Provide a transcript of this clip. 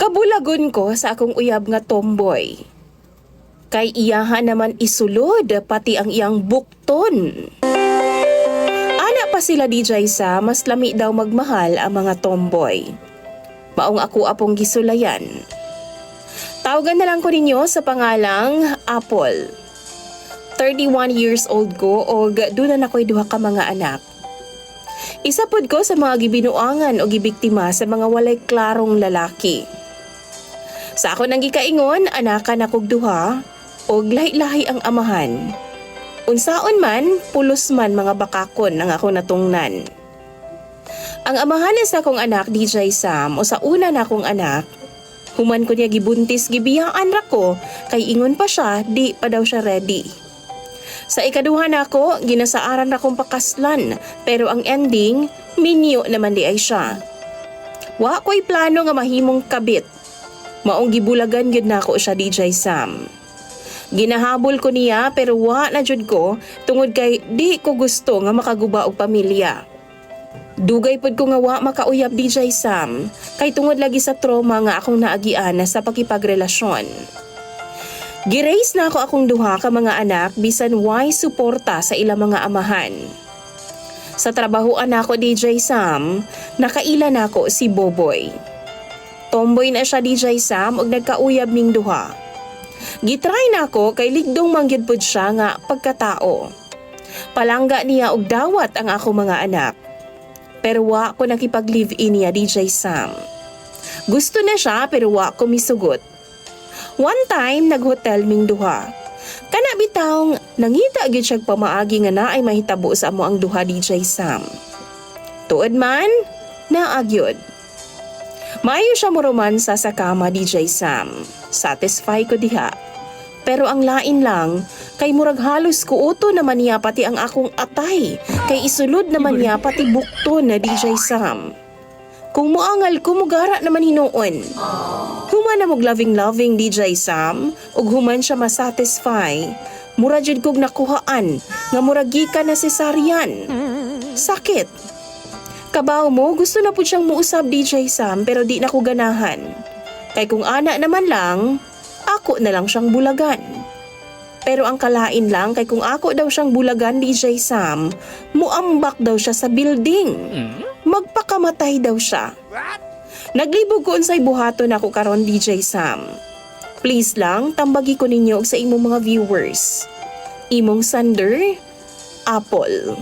Kabulagon ko sa akong uyab nga tomboy. Kay iyahan naman isulod pati ang iyang bukton. Ana pa sila DJ sa mas lami daw magmahal ang mga tomboy. Maong ako apong gisulayan. Tawagan na lang ko ninyo sa pangalang Apple. 31 years old ko o doon na ako'y duha ka mga anak. Isa pod ko sa mga gibinuangan o gibiktima sa mga walay klarong lalaki. Sa ako nang gikaingon, anakan akog duha, o lahi-lahi ang amahan. Unsaon man, pulos man mga bakakon ang ako natungnan. Ang amahan sa akong anak, DJ Sam, o sa una na akong anak, human ko niya gibuntis gibiyaan ra ko, kay ingon pa siya, di pa daw siya ready. Sa ikaduha na ako, ginasaaran akong pakaslan, pero ang ending, minyo naman di ay siya. Wa ko'y plano nga mahimong kabit. Maong gibulagan yun na ako siya DJ Sam. Ginahabol ko niya pero wa na jud ko tungod kay di ko gusto nga makaguba og pamilya. Dugay pod ko nga wa makauyab DJ Sam kay tungod lagi sa trauma nga akong naagian sa pakipagrelasyon. Girace na ako akong duha ka mga anak bisan why suporta sa ilang mga amahan. Sa trabahoan ako DJ Sam, nakaila na ako si Boboy. Tomboy na siya DJ Sam ug nagkauyab ning duha. Gitry na ako kay ligdong mangyud pod siya nga pagkatao. Palangga niya og dawat ang ako mga anak. Pero wa ko nakipag-live-in niya DJ Sam. Gusto na siya pero wa ko misugot. One time naghotel ming duha. Kana bitawng nangita gyud siya pamaagi nga naay mahitabo sa amo ang duha DJ Sam. Tuod man, naagyod. Maayo siya mo romansa sa kama DJ Sam. Satisfy ko diha. Pero ang lain lang, kay murag halos kuuto naman niya pati ang akong atay. Kay isulod naman niya pati bukto na DJ Sam. Kung muangal ko mugara naman hinuon. Human na mog loving-loving DJ Sam, ug human siya masatisfy, mura jud kog nakuhaan nga murag gikan na cesarian. Sakit. Kabaw mo, gusto na po siyang muusab DJ Sam pero di na ko ganahan. Kay kung ana naman lang, ako na lang siyang bulagan. Pero ang kalain lang kay kung ako daw siyang bulagan DJ Sam, muambak daw siya sa building. Magpakamatay daw siya. Naglibog ko unsay buhaton ako karon DJ Sam. Please lang, tambagi ko ninyo sa imong mga viewers. Imong Sander, Apple.